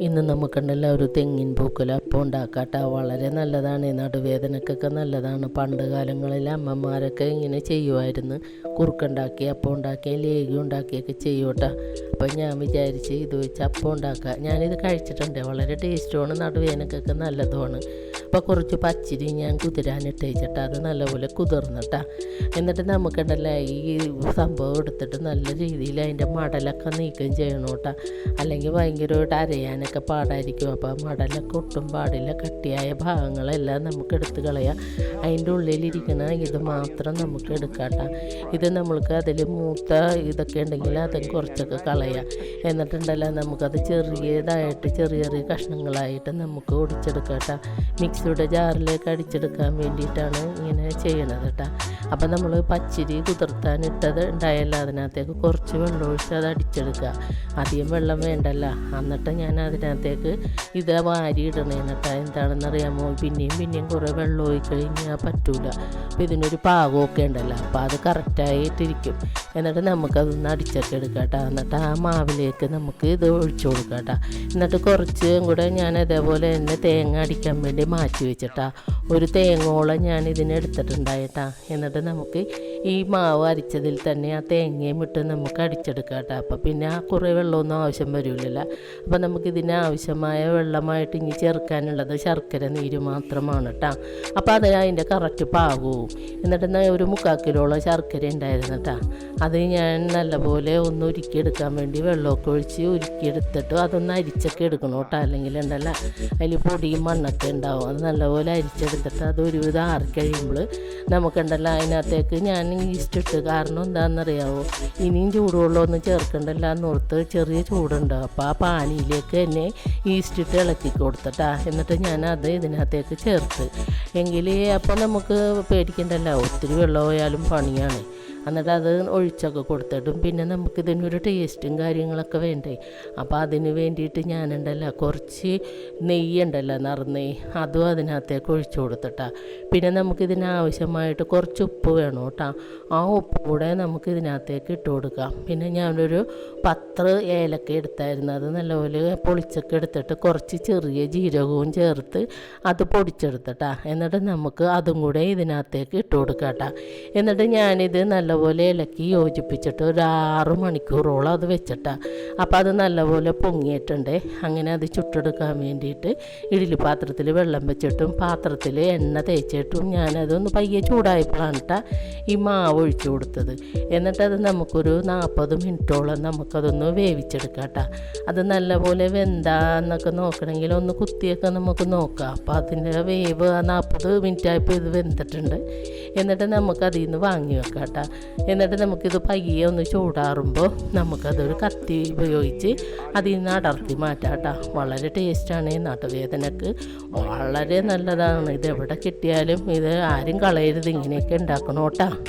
ഇന്ന് നമുക്കുണ്ടല്ലോ ഒരു തെങ്ങിൻ പൂക്കൽ അപ്പം ഉണ്ടാക്കാട്ട വളരെ നല്ലതാണ്. നടുവേദനക്കൊക്കെ നല്ലതാണ്. പണ്ട് കാലങ്ങളിൽ അമ്മമാരൊക്കെ ഇങ്ങനെ ചെയ്യുമായിരുന്നു. കുറുക്കുണ്ടാക്കി അപ്പം ഉണ്ടാക്കി ലേഗി ഉണ്ടാക്കിയൊക്കെ ചെയ്യൂട്ടാ അപ്പം ഞാൻ വിചാരിച്ച് ഇത് വെച്ച് അപ്പം ഉണ്ടാക്കുക. ഞാനിത് കഴിച്ചിട്ടുണ്ട്. വളരെ ടേസ്റ്റുമാണ്. നടുവേദനക്കൊക്കെ നല്ലതുമാണ്. അപ്പോൾ കുറച്ച് പച്ചരി ഞാൻ കുതിരാനിട്ട് വെച്ചിട്ട് അത് നല്ലപോലെ കുതിർന്നിട്ടാ. എന്നിട്ട് നമുക്കുണ്ടല്ലോ ഈ സംഭവം എടുത്തിട്ട് നല്ല രീതിയിൽ അതിന്റെ മടലൊക്കെ നീക്കം ചെയ്യണം കേട്ടോ അല്ലെങ്കിൽ ഭയങ്കരമായിട്ട് അരയാനൊക്കെ പാടായിരിക്കും. അപ്പോൾ മടലൊക്കെ ഒട്ടും പാടില്ല. കട്ടിയായ ഭാഗങ്ങളെല്ലാം നമുക്ക് എടുത്ത് കളയാം. അതിന്റെ ഉള്ളിലിരിക്കുന്ന ഇത് മാത്രം നമുക്ക് എടുക്കാട്ടോ ഇത് നമ്മൾക്ക് അതിൽ മൂത്ത ഇതൊക്കെ ഉണ്ടെങ്കിൽ അതും കുറച്ചൊക്കെ കളയാം. എന്നിട്ടുണ്ടല്ലോ നമുക്കത് ചെറിയതായിട്ട് ചെറിയ ചെറിയ കഷ്ണങ്ങളായിട്ട് നമുക്ക് ഒടിച്ചെടുക്കാട്ടോ മിക്സിയുടെ ജാറിലേക്ക് അടിച്ചെടുക്കാൻ വേണ്ടിയിട്ടാണ് ഇങ്ങനെ ചെയ്യണത് കേട്ടോ അപ്പം നമ്മൾ പച്ചരി കുതിർത്താനിട്ടത് ഉണ്ടായല്ലോ. അതിനകത്തേക്ക് കുറച്ച് വെള്ളം ഒഴിച്ച് അത് അടിച്ചെടുക്കുക. അധികം വെള്ളം വേണ്ടല്ല. എന്നിട്ട് ഞാൻ അതിനകത്തേക്ക് ഇത് വാരി ഇടണേന്ന് കേട്ടോ. എന്താണെന്നറിയാമോ? പിന്നെയും പിന്നെയും കുറേ വെള്ളം ഒഴി കഴിഞ്ഞാൽ പറ്റൂല. അപ്പോൾ ഇതിനൊരു പാകമൊക്കെ ഉണ്ടല്ലോ. അപ്പോൾ അത് കറക്റ്റായിട്ടിരിക്കും എന്നിട്ട് നമുക്കതൊന്ന് അടിച്ചൊക്കെ എടുക്കാം എന്നിട്ട് ആ മാവിലേക്ക് നമുക്ക് ഇത് ഒഴിച്ചു കൊടുക്കാം എന്നിട്ട് കുറച്ചും കൂടെ ഞാൻ അതേപോലെ തന്നെ തേങ്ങ അടിക്കാൻ വേണ്ടി മാറ്റി വെച്ചിട്ടാ. ഒരു തേങ്ങോളം ഞാൻ ഇതിന് എടുത്തിട്ടുണ്ടായിട്ടാ എന്നിട്ട് നമുക്ക് ഈ മാവ് അരിച്ചതിൽ തന്നെ ആ തേങ്ങയും ഇട്ട് നമുക്ക് അടിച്ചെടുക്കാം കേട്ടോ. അപ്പോൾ പിന്നെ ആ കുറേ വെള്ളമൊന്നും ആവശ്യം വരില്ല അപ്പോൾ നമുക്ക് ഇതിന് ആവശ്യമായ വെള്ളമായിട്ട് ഇനി ചേർക്കാനുള്ളത് ശർക്കര നീര് മാത്രമാണ് കേട്ടോ. അപ്പോൾ അത് അതിന്റെ കറക്റ്റ് പാകവും. എന്നിട്ട് ഒരു മുക്കാൽ കിലോളം ശർക്കര ഉണ്ടായിരുന്നു കേട്ടോ. അത് ഞാൻ നല്ലപോലെ ഒന്ന് ഉരുക്കിയെടുക്കാൻ വേണ്ടി വെള്ളമൊക്കെ ഒഴിച്ച് ഉരുക്കിയെടുത്തിട്ട് അതൊന്ന് അരിച്ചൊക്കെ എടുക്കണം കേട്ടോ. അല്ലെങ്കിൽ ഉണ്ടല്ല അതിൽ പൊടിയും മണ്ണൊക്കെ ഉണ്ടാവും. അത് നല്ലപോലെ അരിച്ചെടുത്തിട്ട് അത് ഒരു ഒരുവിധം ആറിക്കഴിയുമ്പോൾ നമുക്കുണ്ടല്ലോ അതിനകത്തേക്ക് ഞാൻ ഈസ്റ്റ് ഇട്ട് കാരണം എന്താണെന്നറിയാവോ? ഇനിയും ചൂടുവെള്ളമൊന്നും ചേർക്കണ്ടല്ല എന്നോർത്ത് ചെറിയ ചൂടുണ്ട്. അപ്പോൾ ആ പാനിയിലേക്ക് തന്നെ ഈസ്റ്റ് ഇട്ട് ഇളക്കി കൊടുത്തിട്ടാ. എന്നിട്ട് ഞാൻ അത് ഇതിനകത്തേക്ക് ചേർത്ത്. എങ്കിൽ അപ്പോൾ നമുക്ക് പേടിക്കണ്ടല്ലോ. ഒത്തിരി വെള്ളം പോയാലും പണിയാണ്. എന്നിട്ട് അത് ഒഴിച്ചൊക്കെ കൊടുത്തിട്ടും പിന്നെ നമുക്ക് ഇതിനൊരു ടേസ്റ്റും കാര്യങ്ങളൊക്കെ വേണ്ടേ? അപ്പോൾ അതിന് വേണ്ടിയിട്ട് ഞാനുണ്ടല്ലോ കുറച്ച് നെയ്യുണ്ടല്ലോ നിറന്ന് അതും അതിനകത്തേക്ക് ഒഴിച്ചു കൊടുത്തിട്ടാ. പിന്നെ നമുക്കിതിന് ആവശ്യമായിട്ട് കുറച്ച് ഉപ്പ് വേണം കേട്ടോ. ആ ഉപ്പ് കൂടെ നമുക്ക് ഇതിനകത്തേക്ക് ഇട്ട് കൊടുക്കാം. പിന്നെ ഞാനൊരു പത്ത് ഏലക്ക എടുത്തായിരുന്നു. അത് നല്ലപോലെ പൊളിച്ചൊക്കെ എടുത്തിട്ട് കുറച്ച് ചെറിയ ജീരകവും ചേർത്ത് അത് പൊടിച്ചെടുത്തിട്ടാ. എന്നിട്ട് നമുക്ക് അതും കൂടെ ഇതിനകത്തേക്ക് ഇട്ട് കൊടുക്കാട്ടാ. എന്നിട്ട് ഞാനിത് നല്ലപോലെ ഇലക്കി യോജിപ്പിച്ചിട്ട് ഒരു ആറ് മണിക്കൂറോളം അത് വെച്ചിട്ടാ. അപ്പോൾ അത് നല്ലപോലെ പൊങ്ങിയിട്ടുണ്ട്. അങ്ങനെ അത് ചുട്ടെടുക്കാൻ വേണ്ടിയിട്ട് ഇഡ്ഡലി പാത്രത്തിൽ വെള്ളം വെച്ചിട്ടും പാത്രത്തിൽ എണ്ണ തേച്ചിട്ടും ഞാനതൊന്ന് പയ്യെ ചൂടായപ്പോഴാണ് ട്ടാ ഈ മാവ് ഒഴിച്ചു കൊടുത്തത്. എന്നിട്ടത് നമുക്കൊരു നാൽപ്പത് മിനിറ്റോളം നമുക്കതൊന്ന് വേവിച്ചെടുക്കാം കേട്ടോ അത് നല്ലപോലെ വെന്താന്നൊക്കെ നോക്കണമെങ്കിൽ ഒന്ന് കുത്തിയൊക്കെ നമുക്ക് നോക്കാം. അപ്പോൾ അതിന്റെ വേവ് ആ നാൽപ്പത് മിനിറ്റ് ആയപ്പോൾ ഇത് വെന്തിട്ടുണ്ട്. എന്നിട്ട് നമുക്കതിൽ നിന്ന് വാങ്ങി വെക്കാം കേട്ടോ എന്നിട്ട് നമുക്കിത് പയ്യെ ഒന്ന് ചൂടാറുമ്പോൾ നമുക്കതൊരു കത്തി ഉപയോഗിച്ച് അതിൽ നിന്ന് അടർത്തി മാറ്റാം കേട്ടോ. വളരെ ടേസ്റ്റാണ് ഈ നടുവേദനക്ക്. വളരെ നല്ലതാണ്. ഇത് എവിടെ കിട്ടിയാലും ഇത് ആരും കളയരുത്. ഇങ്ങനെയൊക്കെ ഉണ്ടാക്കണം കേട്ടോ.